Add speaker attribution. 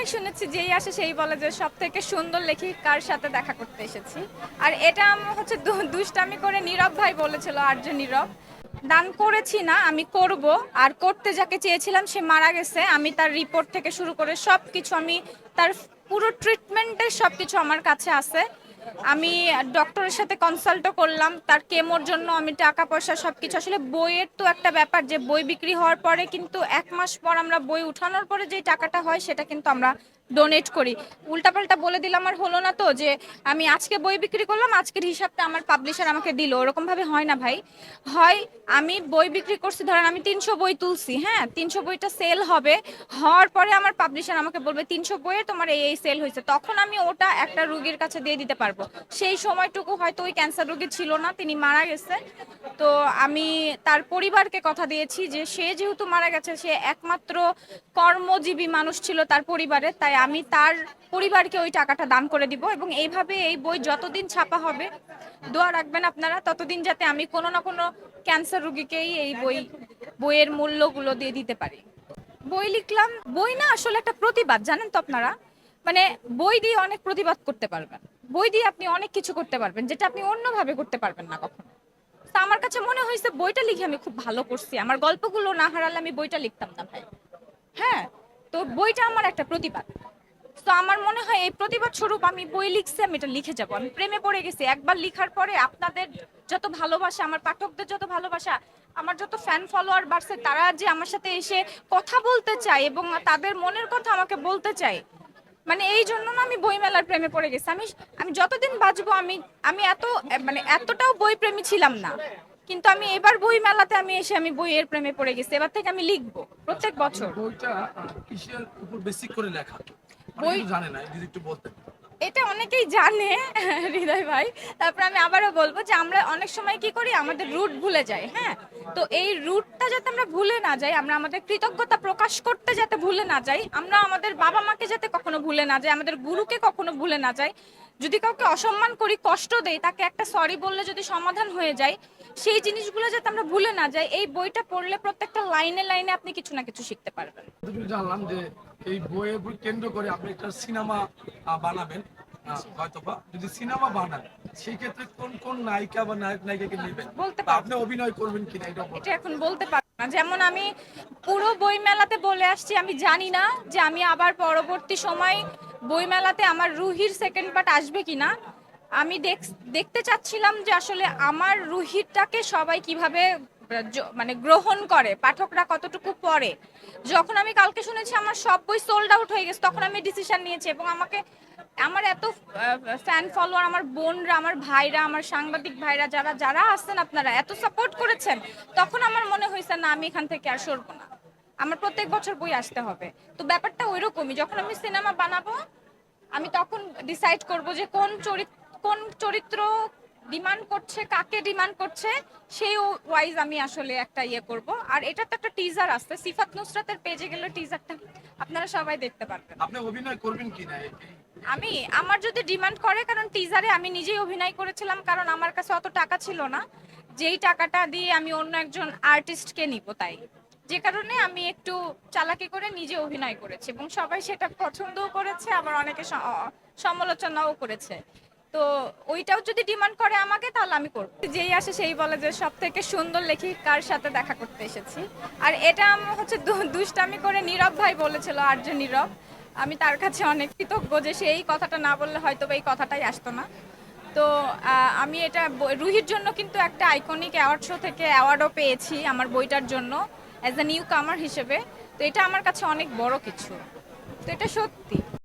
Speaker 1: অনেক শুনেছি, যেই আসে সেই বলে যে সব থেকে সুন্দর লেখিকার সাথে দেখা করতে এসেছি। আর এটা হচ্ছে দুষ্টামি করে নীরব ভাই বলেছিল, আর্য নীরব। দান করেছি না, আমি করব, আর করতে যাকে চেয়েছিলাম সে মারা গেছে। আমি তার রিপোর্ট থেকে শুরু করে সব কিছু আমি তার পুরো ট্রিটমেন্টের সব কিছু আমার কাছে আছে। আমি ডক্টরের সাথে কনসাল্টও করলাম। তার কেমোর জন্য আমি টাকা, পয়সা সব কিছু আসলে বইয়ের তো একটা ব্যাপার যে, বই বিক্রি হওয়ার পরে কিন্তু এক মাস পর আমরা বই উঠানোর পরে যে টাকাটা হয়, সেটা কিন্তু আমরা ডোনেট করি। উল্টাপাল্টা বলে দিলাম আর হলো না তো যে আমি আজকে বই বিক্রি করলাম, আজকের হিসাবটা আমার পাবলিশার আমাকে দিল। ওরকম ভাবে হয় না ভাই। হয় আমি বই বিক্রি করছি, ধরেন আমি তিনশো বই তুলছি হ্যাঁ? তিনশো বইটা সেল হবে। হওয়ার পরে আমার পাবলিশার আমাকে বলবে, তিনশো বইয়ে তোমার এই এই সেল হয়েছে। তখন আমি ওটা একটা রুগীর কাছে দিয়ে দিতে পারব। সেই সময়টুকু হয়তো ওই ক্যান্সার রুগী ছিল না, তিনি মারা গেছে। তো আমি তার পরিবারকে কথা দিয়েছি যে, সে যেহেতু মারা গেছে, সে একমাত্র কর্মজীবী মানুষ ছিল তার পরিবারে, তাই আমি তার পরিবারকে ওই টাকাটা দান করে দিব এবং এইভাবে এই বই যতদিন ছাপা হবে, দোয়া রাখবেন আপনারা, ততদিন যাতে আমি কোনো না কোনো ক্যান্সার রুগীকেই এই বই, বইয়ের মূল্যগুলো দিয়ে দিতে পারি। বই লিখলাম, বই না আসলে একটা প্রতিবাদ, জানেন তো আপনারা? মানে বই দিয়ে অনেক প্রতিবাদ করতে পারবেন। বই দিয়ে আপনি অনেক কিছু করতে পারবেন, যেটা আপনি অন্যভাবে করতে পারবেন না কখনো। তা আমার কাছে মনে হয়েছে বইটা লিখে আমি খুব ভালো করছি। আমার গল্পগুলো না হারালে আমি বইটা লিখতাম না ভাই। হ্যাঁ তো বইটা আমার একটা প্রতিবাদ। তো আমার মনে হয় এই প্রতিবাদ স্বরূপ আমি বই লিখছি, আমি এটা লিখে যাব। আমি প্রেমে পড়ে গেছি। একবার লিখার পরে আপনাদের যত ভালোবাসা, আমার পাঠকদের যত ভালোবাসা, আমার যত ফ্যান ফলোয়ার বাড়ছে, তারা যে আমার সাথে এসে কথা বলতে চায় এবং তাদের মনের কথা আমাকে বলতে চায় মানে এই জন্য না আমি বইমেলার প্রেমে পড়ে গেছি। আমি আমি যতদিন বাঁচবো, আমি আমি এত মানে এতটাও বই প্রেমী ছিলাম না। কিন্তু আমি এবার বই মেলাতে আমি এসে আমি বইয়ের প্রেমে পড়ে গেছি। এবার থেকে আমি লিখব প্রত্যেক বছর।
Speaker 2: বইটা কিসের উপর বেসিক করে লেখা?
Speaker 1: বই-
Speaker 2: জানে না যদি একটু বলতেন।
Speaker 1: এটা অনেকেই জানে হৃদয় ভাই। তারপর আমি আবারও বলব যে আমরা অনেক সময় কি করি আমাদের রুট ভুলে যাই হ্যাঁ? তো এই রুটটা যাতে আমরা ভুলে না যাই আমরা আমাদের কৃতজ্ঞতা প্রকাশ করতে যাতে ভুলে না যাই আমরা আমাদের বাবা মাকে যাতে কখনো ভুলে না যাই আমাদের গুরুকে কখনো ভুলে না যাই যদি কাউকে অসম্মান করি কষ্ট দেই তাকে একটা সরি বললে যদি সমাধান হয়ে যায় সেই জিনিসগুলো যাতে আমরা ভুলে না যাই এই বইটা পড়লে প্রত্যেকটা লাইনে লাইনে আপনি কিছু না কিছু শিখতে পারবেন।
Speaker 2: জানলাম যে এই বইয়ের উপর কেন্দ্র করে আপনি একটা সিনেমা বানাবেন হয়তোবা। যদি সিনেমা বানান সেই ক্ষেত্রে কোন কোন নায়িকা বা নায়ক নায়িকাকে নেবেন?
Speaker 1: বলতে
Speaker 2: আপনি অভিনয় করবেন কিনা এটা
Speaker 1: এটা এখন বলতে পারব না। যেমন আমি পুরো বই মেলাতে বলে আসছি আমি জানি না যে আমি আবার পরবর্তী সময় বই মেলাতে আমার রুহির সেকেন্ড পার্ট আসবে কিনা। আমি দেখ- দেখতে চাচ্ছিলাম যে আসলে আমার রুহিরটাকে সবাই কীভাবে মানে গ্রহণ করে, পাঠকরা কতটুকু পড়ে। যখন আমি কালকে শুনেছি আমার সব বই সোল্ড আউট হয়ে গেছে, তখন আমি ডিসিশন নিয়েছি এবং আমাকে, আমার এত ফ্যান ফলোয়ার আমার বোনরা, আমার ভাইরা, আমার সাংবাদিক ভাইরা, যারা যারা আছেন আপনারা, এত সাপোর্ট করেছেন, তখন আমার মনে হয়েছে না, আমি এখান থেকে আর সরবো না। আমার প্রত্যেক বছর বই আসতে হবে। তো ব্যাপারটা ওই রকমই যখন আমি সিনেমা বানাবো, আমি তখন ডিসাইড করব যে কোন চরিত্র কোন চরিত্র ডিমান্ড করছে কাকে ডিমান্ড করছে সেই ওয়াইজ আমি আসলে একটা ইয়ে করব। আর এটা তো একটা টিজার আসছে। সিফাত নুসরাতের পেজে গেলে টিজারটা আপনারা সবাই দেখতে পারবেন।
Speaker 2: আপনি অভিনয় করবেন এই- এই-
Speaker 1: আমি আমার যদি ডিমান্ড করে কারণ টিজারে আমি নিজেই অভিনয় করেছিলাম কারণ আমার কাছে অত টাকা ছিল না। যেই টাকাটা দিয়ে আমি অন্য একজন আর্টিস্টকে নিব তাই। যে কারণে আমি একটু চালাকি করে নিজে অভিনয় করেছি এবং সবাই সেটা পছন্দও করেছে আবার অনেকে সমালোচনাও করেছে। তো ওইটাও যদি ডিমান্ড করে আমাকে, তাহলে আমি করব। যেই আসে সেই বলে যে সব থেকে সুন্দর লেখিকার সাথে দেখা করতে এসেছি। আর এটা হচ্ছে দুষ্টামি করে নীরব ভাই বলেছিল, আর্য নীরব। আমি তার কাছে অনেক কৃতজ্ঞ যে সেই কথাটা না বললে হয়তো এই কথাটাই আসতো না। তো আমি এটা রুহির জন্য কিন্তু একটা আইকনিক অ্যাওয়ার্ড শো থেকে অ্যাওয়ার্ডও পেয়েছি আমার বইটার জন্য অ্যাজ এ নিউ কামার হিসেবে। তো এটা আমার কাছে অনেক বড় কিছু। তো এটা সত্যি।